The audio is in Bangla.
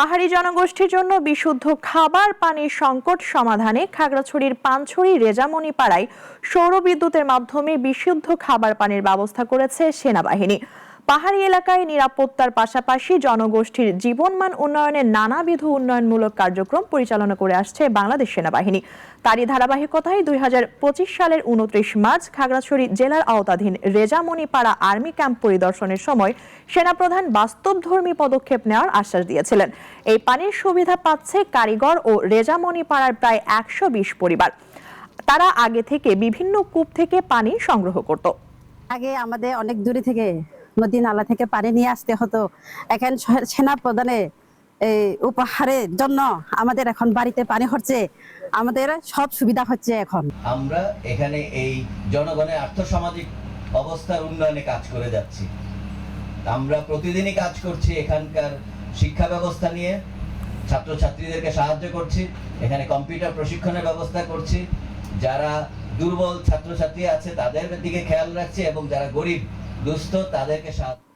পাহাড়ি জনগোষ্ঠীর জন্য বিশুদ্ধ খাবার, পানির সংকট সমাধানে খাগড়াছড়ির পানছড়ি রেজামণি পাড়ায় সৌর বিদ্যুতের মাধ্যমে বিশুদ্ধ খাবার, পানির ব্যবস্থা করেছে সেনাবাহিনী। পাহাড়ি এলাকায় নিরাপত্তার পাশাপাশি জনগোষ্ঠীর জীবনমান উন্নয়নে নানাবিধ উন্নয়নমূলক কার্যক্রম পরিচালনা করে আসছে বাংলাদেশ সেনাবাহিনী। তারই ধারাবাহিকতায় দুই হাজার পঁচিশ সালের উনত্রিশ মার্চ খাগড়াছড়ি জেলার আওতাধীন রেজামণিপাড়া আর্মি ক্যাম্প পরিদর্শনের সময় সেনাপ্রধান বাস্তবধর্মী পদক্ষেপ নেওয়ার আশ্বাস দিয়েছিলেন। এই পানির সুবিধা পাচ্ছে কারিগর ও রেজামণিপাড়ার প্রায় একশো বিশ পরিবার। তারা আগে থেকে বিভিন্ন কূপ থেকে পানি সংগ্রহ করত। আগে আমাদের অনেক দূরে থেকে নদী নালা থেকে পানি নিয়ে আসতে হতো। এখন সেনা প্রধানে এই উপহারের জন্য আমাদের এখন বাড়িতে পানি হচ্ছে। আমাদের সব সুবিধা হচ্ছে এখন। আমরা এখানে এই জনগণের আর্থসামাজিক অবস্থার উন্নয়নে কাজ করে যাচ্ছি। আমরা প্রতিদিনই কাজ করছি এখানকার শিক্ষা ব্যবস্থা নিয়ে। ছাত্রছাত্রীদেরকে সাহায্য করছি। এখানে কম্পিউটার প্রশিক্ষণের ব্যবস্থা করছি। যারা দুর্বল ছাত্রছাত্রী আছে, তাদের দিকে খেয়াল রাখছি এবং যারা গরিব দুস্থ তাদেরকে সাহায্য